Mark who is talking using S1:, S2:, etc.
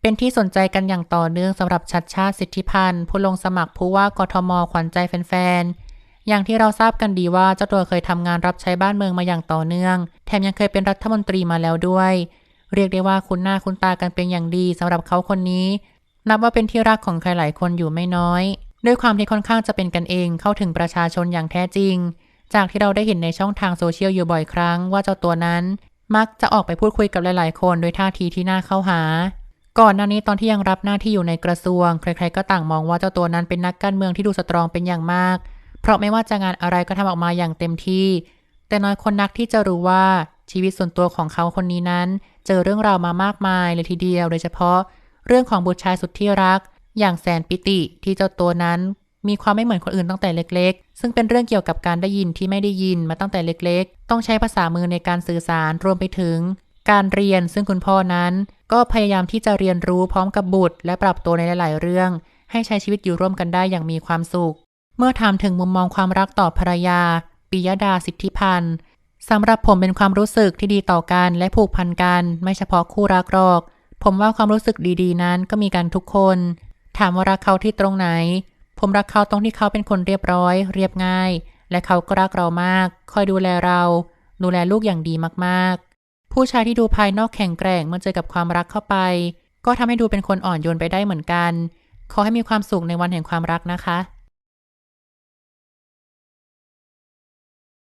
S1: เป็นที่สนใจกันอย่างต่อเนื่องสำหรับชัดชาติสิทธิพันธ์ผู้ลงสมัครผู้ว่ากทมขวัญใจแฟนๆ อย่างที่เราทราบกันดีว่าเจ้าตัวเคยทำงานรับใช้บ้านเมืองมาอย่างต่อเนื่อง แถมยังเคยเป็นรัฐมนตรีมาแล้วด้วย เรียกได้ว่าคุ้นหน้าคุ้นตากันเป็นอย่างดีสำหรับเขาคนนี้ นับว่าเป็นที่รักของใครหลายคนอยู่ไม่น้อยด้วยความที่ค่อนข้างจะเป็นกันเองเข้าถึงประชาชนอย่างแท้จริง จากที่เราได้เห็นในช่องทางโซเชียลอยู่บ่อยครั้งว่าเจ้าตัวนั้น มักจะออกไปพูดคุยกับหลาย ๆ คนโดยท่าทีที่น่าเข้าหา ก่อนหน้านี้ตอนที่ยังรับหน้าที่อยู่ในกระทรวง ใครๆก็ต่างมองว่าเจ้าตัวนั้นเป็นนักการเมืองที่ดูสตรองเป็นอย่างมาก เพราะไม่ว่าจะงานอะไรก็ทำออกมาอย่างเต็มที่ แต่น้อยคนนักที่จะรู้ว่าชีวิตส่วนตัวของเขาคนนี้นั้น เจอเรื่องราวมามากมายเลยทีเดียว โดยเฉพาะ เรื่องของบุตรชายสุดที่รัก อย่างแสนปิติที่เจ้าตัวนั้น มีความไม่เหมือนคนอื่นตั้งแต่เล็ก ๆ ซึ่งเป็นเรื่องเกี่ยวกับการได้ยินที่ไม่ได้ยินมาตั้งแต่เล็ก ๆ ต้องใช้ภาษามือในการสื่อสารรวมไปถึง การเรียนซึ่งคุณพ่อนั้น ก็พยายามที่จะเรียนรู้พร้อมกับบุตร และปรับตัวในหลาย ๆ เรื่อง ให้ใช้ชีวิตอยู่ร่วมกันได้อย่างมีความสุข เมื่อถามถึงมุมมองความรักต่อภรรยาปิยดาสิทธิพันธ์สำหรับผมเป็นความรู้สึกที่ดีต่อกันและผูกพันกัน ไม่เฉพาะคู่รักหรอก ผมว่าความรู้สึกดีๆ นั้นก็มีกันทุกคน ถามว่ารักเขาที่ตรงไหน ผมรักเขาตรงที่เขาเป็นคนเรียบร้อย เรียบง่าย และเขาก็รักเรามาก คอยดูแลเรา ดูแลลูกอย่างดีมากๆ ผู้ชายที่ดูภายนอกแข็งแกร่งเมื่อเจอกับความรักเข้าไป ก็ทำให้ดูเป็นคนอ่อนโยนไปได้เหมือนกัน ขอให้มีความสุขในวันแห่งความรักนะคะ